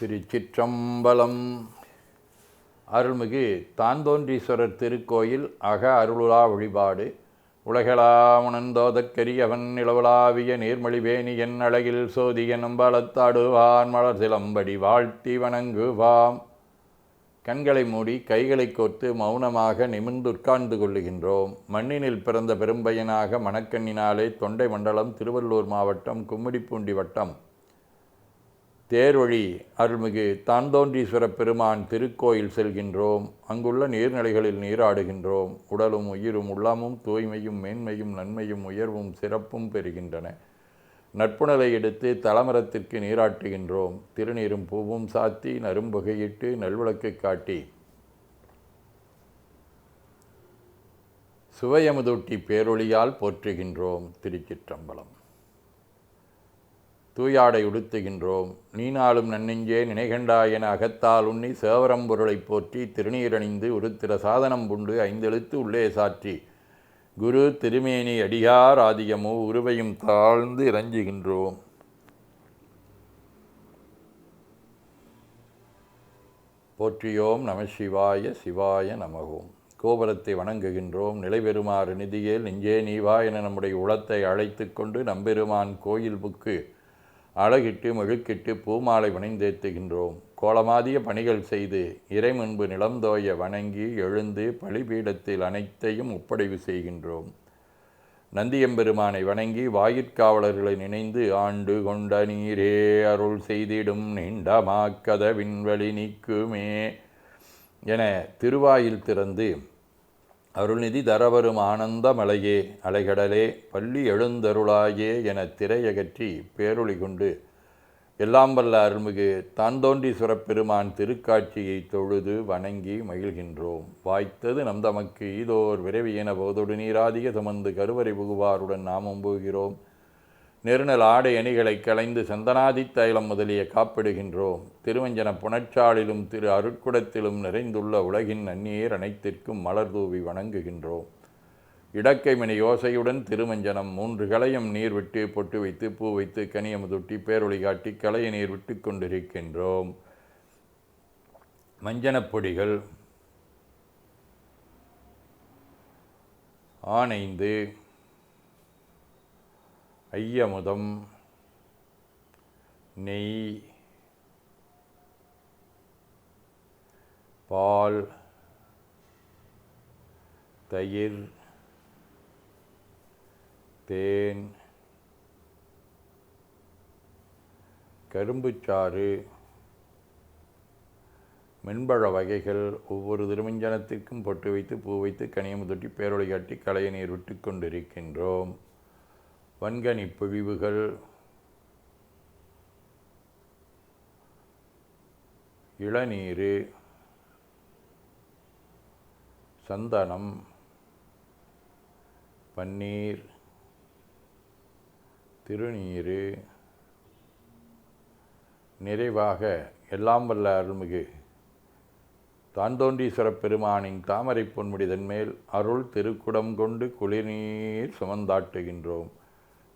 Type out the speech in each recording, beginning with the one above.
திருச்சிற்றம்பலம். அருள்மிகு தாந்தோன்றீஸ்வரர் திருக்கோயில் அக அருளுலா வழிபாடு. உலகளாமுணந்தோதற்கரியவன் நிலவலாவிய நீர்மொழிவேணி என் அழகில் சோதிய நம்பலத்தாடுவான் மலர் சிலம்படி வாழ்த்தி வணங்குவாம். கண்களை மூடி கைகளை கோர்த்து மௌனமாக நிமிர்ந்து உட்கார்ந்து கொள்ளுகின்றோம். மண்ணினில் பிறந்த பெரும்பயனாக மணக்கண்ணினாலே தொண்டை மண்டலம் திருவள்ளூர் மாவட்டம் கும்மிடிப்பூண்டி வட்டம். தேர்வழி அருள்மிகு தாந்தோன்றீஸ்வர பெருமான் திருக்கோயில் செல்கின்றோம். அங்குள்ள நீர்நிலைகளில் நீராடுகின்றோம். உடலும் உயிரும் உள்ளமும் தூய்மையும் மேன்மையும் நன்மையும் உயர்வும் சிறப்பும் பெறுகின்றன. நட்புணலை எடுத்து தலமரத்திற்கு நீராட்டுகின்றோம். திருநீரும் பூவும் சாத்தி நரும்புகையிட்டு நல்விளக்கு காட்டி சுவையமுதூட்டி பேரொழியால் போற்றுகின்றோம் திருச்சிற்றம்பலம். தூயாடை உடுத்துகின்றோம். நீனாலும் நன்னெஞ்சே நினைகண்டா என அகத்தால் உண்ணி சேவரம்பொருளைப் போற்றி திருநீரணிந்து உடுத்திர சாதனம் புண்டு ஐந்தெழுத்து உள்ளே சாற்றி. குரு திருமேனி அடியார் ஆதியமோ உருவையும் தாழ்ந்து இறஞ்சுகின்றோம். போற்றியோம் நம சிவாய சிவாய நமகோம். கோபுரத்தை வணங்குகின்றோம். நிலைபெறுமாறு நிதியில் நெஞ்சே நீவா என நம்முடைய உளத்தை அழைத்து கொண்டு நம்பெருமான் கோயில் புக்கு அழகிட்டு மெழுக்கிட்டு பூமாலை வணிந்தேத்துகின்றோம் கோலமாதிய பணிகள் செய்து இறைமுன்பு நிலந்தோய வணங்கி எழுந்து பலிபீடத்தில் அனைத்தையும் ஒப்படைவு செய்கின்றோம். நந்தியம்பெருமானை வணங்கி வாயிற்காவலர்களை நினைந்து ஆண்டு கொண்ட நீரே அருள் செய்திடும் நீண்டமாக்கத விண்வழி நீக்குமே என திருவாயில் திறந்து அருள்நிதி தரவரும் ஆனந்த மலையே அலைகடலே பள்ளி எழுந்தருளாயே என திரையகற்றி பேரொளி கொண்டு எல்லாம் வல்ல அருள்மிகு தாந்தோன்றீஸ்வரப் பெருமான் திருக்காட்சியை தொழுது வணங்கி மகிழ்கின்றோம். வாய்த்தது நம் தமக்கு ஈதோர் விரைவியென போதொடு நீராதிக சுமந்து கருவறை புகுவாருடன் நாமும் போகிறோம். நெருநல் ஆடை அணிகளை களைந்து சந்தனாதி தைலம் முதலிய காப்பிடுகின்றோம். திருவஞ்சன புனச்சாலிலும் திரு அருட்குடத்திலும் நிறைந்துள்ள உலகின் நன்னீர் அனைத்திற்கும் மலர் தூவி வணங்குகின்றோம். இடக்கை மினி யோசையுடன் திருமஞ்சனம் மூன்று களையும் நீர் விட்டு பொட்டு வைத்து பூ வைத்து கனியமுதொட்டி பேரொளி காட்டி களைய நீர் விட்டு கொண்டிருக்கின்றோம். மஞ்சனப் பொடிகள் ஆனைந்து ஐயமுதம் நெய் பால் தயிர் தேன் கரும்புச்சாறு மென்பழ வகைகள் ஒவ்வொரு திருமஞ்சனத்திற்கும் பொட்டு வைத்து பூ வைத்து கனியம் தொட்டி காட்டி களைய நீர் விட்டு கொண்டிருக்கின்றோம். வன்கனி பொழிவுகள் இளநீர் சந்தனம். பன்னீர். திருநீர் நிறைவாக எல்லாம் வல்ல அருள்மிகு தாந்தோன்றீஸ்வரப் பெருமானின் தாமரை பொன்முடிதன் மேல் அருள் திருக்குடம் கொண்டு குளிர்நீர் சுமந்தாட்டுகின்றோம்.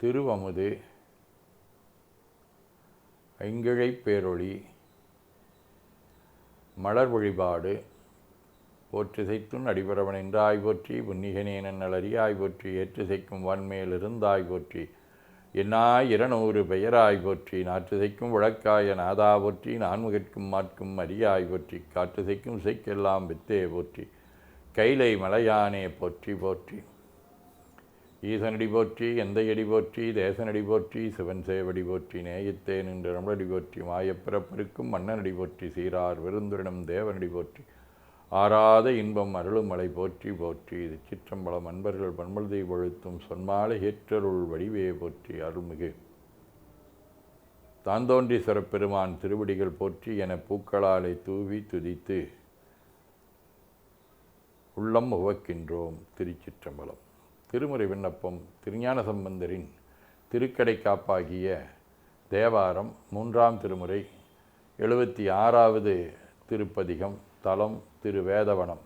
திருவமுது ஐங்கிழை பேரொளி மலர் வழிபாடு போற்றிசைத்துன் அடிபரவன் என்றாய் போற்றி புன்னிகனேனன் நலரியாய் போற்றி ஏற்றிசைக்கும் வான்மேலிருந்தாய் போற்றி என்னாய் இருநூறு பெயராய் போற்றி நாற்றுசைக்கும் விளக்காய நாதா போற்றி நான்முகற்கும் மாட்கும் அரியாய் போற்றி காற்றுசைக்கும் சைக்கெல்லாம் வித்தே போற்றி கைலை மலையானே போற்றி போற்றி. ஈசனடி போற்றி எந்தையடி போற்றி தேசனடி போற்றி சிவன் சேவடி போற்றி நேயத்தே நின்று ரமலடி போற்றி மாயப்பிறப்பிருக்கும் மன்னனடி போற்றி சீரார் விருந்துரிடம் தேவனடி போற்றி ஆறாத இன்பம் அருளும் மலை போற்றி போற்றி இது சிற்றம்பலம் அன்பர்கள் பன்மல்தை பொழுத்தும் சொன்மாலை ஏற்றருள் வடிவே போற்றி அருள்மிகு. தாந்தோன்றி பெருமான் திருவடிகள் போற்றி என பூக்களாலை தூவி துதித்து உள்ளம் உவக்கின்றோம் திருச்சிற்றம்பலம். திருமுறை விண்ணப்பம் திருஞான சம்பந்தரின் திருக்கடை காப்பாகிய தேவாரம் மூன்றாம் திருமுறை எழுபத்தி ஆறாவது திருப்பதிகம் தலம் திருவேதவனம்.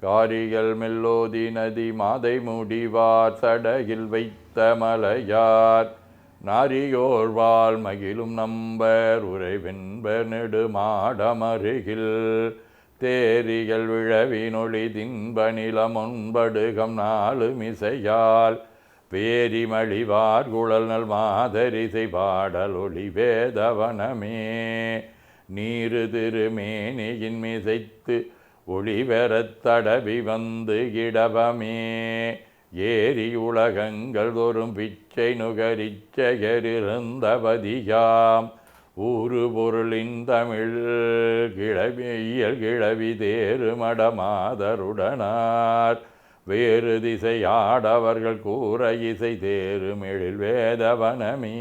காரிகள் மெல்லோதி நதி மாதை முடிவார் சடகில் வைத்த மலையார். நாரியோர்வாள் மகிழும் நம்பர் உறைவென்பர் நெடுமாடமருகில். தேரிகள் விழவினொளி தின்பநிலம் ஒன்படுகம் நாலு மிசையால் பேரிமழிவார் குழல் நல் மாதரிசை பாடல் ஒளி வேதவனமே. நீரு திருமேனியின் மிசைத்து ஒளி தடவி வந்து கிடவமே. ஏரி உலகங்கள் தோறும் பிச்சை நுகரிச்செயரிருந்தபதியாம் ஊரு பொருளின் தமிழ் கிழவியல் கிழவி தேறு மடமாதருடனார். வேறு திசையாடவர்கள் கூற இசை தேருமெழில் வேதவனமே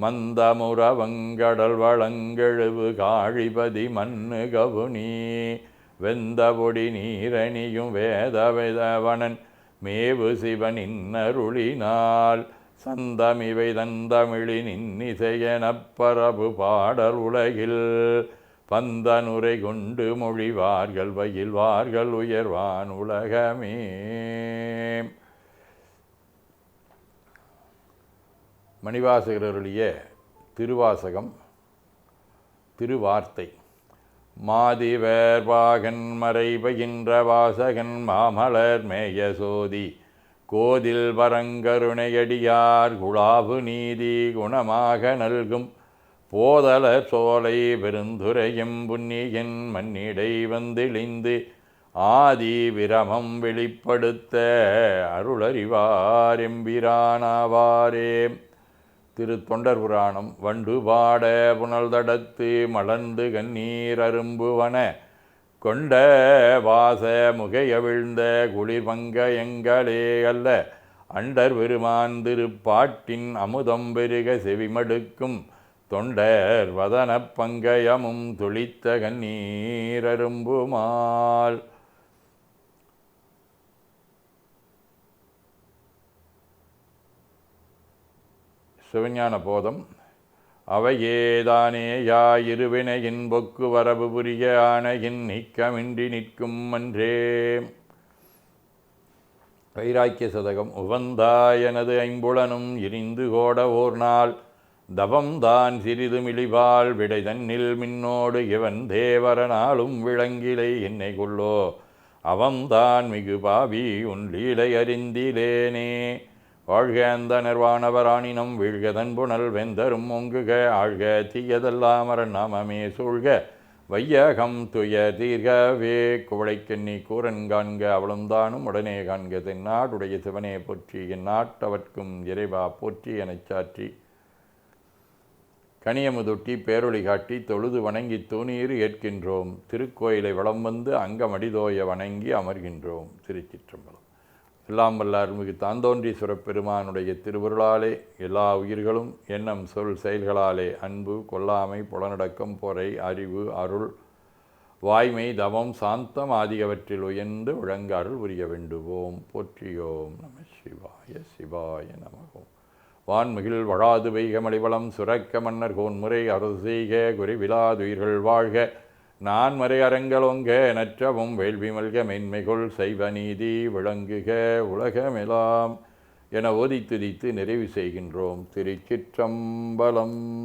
மந்தமுறவங்கடல் வளங்கெழுவு காழிபதி மண்ணு கவுனி. வெந்தபொடி நீரணியும் வேத வேதவனன் மேவு சிவனின் அருளினால் சந்தமிவை தந்தமிழின் இன்னிசையனப்பரபு பாடல் உலகில். பந்தனுரை கொண்டு மொழிவார்கள் பயில்வார்கள் உயர்வான் உலகமே. மணிவாசகருடைய திருவாசகம் திருவார்த்தை. மாதிவர் மறை மறைபகின்ற வாசகன் மாமலர் மேய சோதி கோதில் வரங்கருணையடியார் குழாவு நீதி குணமாக நல்கும் போதல சோலை பெருந்துரையும் புன்னியின் மண்ணிடை வந்திழிந்து ஆதி விரமம் வெளிப்படுத்த அருளறிவார் எம்பிரானாவாரே. திருத்தொண்டர் புராணம் வண்டு பாட புனல் தடத்து மலர்ந்து கண்ணீர் அரும்புவன கொண்ட வாச முகையவிழ்ந்த குளிர்மங்க எங்களே அல்ல. அண்டர் பெருமான் திருப்பாட்டின் அமுதம் பெருக செவிமடுக்கும் தொண்டர் வதன பங்கயமும் துளித்த கண்ணீரரும்புமால் சிவஞான போதம் அவையேதானே யாயிருவினையின் பொக்கு வரவு புரிய ஆணையின் நீக்கமின்றி நிற்கும் அன்றே. வைராக்கிய சதகம் உவந்தாயனது ஐம்புலனும் இரிந்து கோட ஓர் நாள். தவம் தான் சிறிது மிளிவாள் விடை தன்னில் மின்னோடு இவன் தேவரனாலும் விளங்கிலை என்னை கொள்ளோ அவன்தான் மிகு பாவி உன் லீலை அறிந்திலேனே. வாழ்க அந்த நிர்வாணவராணினம் வீழ்க தன்புணல் வெந்தரும் ஒங்குக ஆழ்க தீயதல்லாமர நாமமே சூழ்க. வையகம் துய தீர்கவே குவளைக்கண்ணி கூரன் காண்க அவளும் தானும் உடனே காண்க தென்னாடுடைய சிவனே போற்றி இந்நாட்டவர்க்கும் இறைவா போற்றி எனச் சாற்றி. கனியமுதொட்டி பேரொளி காட்டி தொழுது வணங்கி தூணீர் ஏற்கின்றோம். திருக்கோயிலை வளம் வந்து அங்கமடிதோய வணங்கி அமர்கின்றோம். திருச்சிற்றம்பலம். எல்லாம் வல்ல அருள்மிகு தாந்தோன்றீஸ்வர பெருமானுடைய திருவருளாலே எல்லா உயிர்களும் எண்ணம் சொல் செயல்களாலே அன்பு கொல்லாமை புலனடக்கம் பொறை அறிவு அருள் வாய்மை தவம் சாந்தம் ஆகியவற்றில் உயர்ந்து விளங்க அருள் புரிய வேண்டுவோம். போற்றியோம் நம சிவாய சிவாய நமகோம் வான்மிகில் வழாது வைகமளிவளம் சுரக்க மன்னர் கோன்முறை அரசு செய்க குறைவிலாதுயிர்கள் வாழ்க. நான் மறை நற்றவும் வேள்வி மல்க மென்மைகொள் செய்வ நீதி விளங்குக உலகமெலாம் என ஓதி துதித்து நிறைவு செய்கின்றோம் திருச்சிற்றம்பலம்.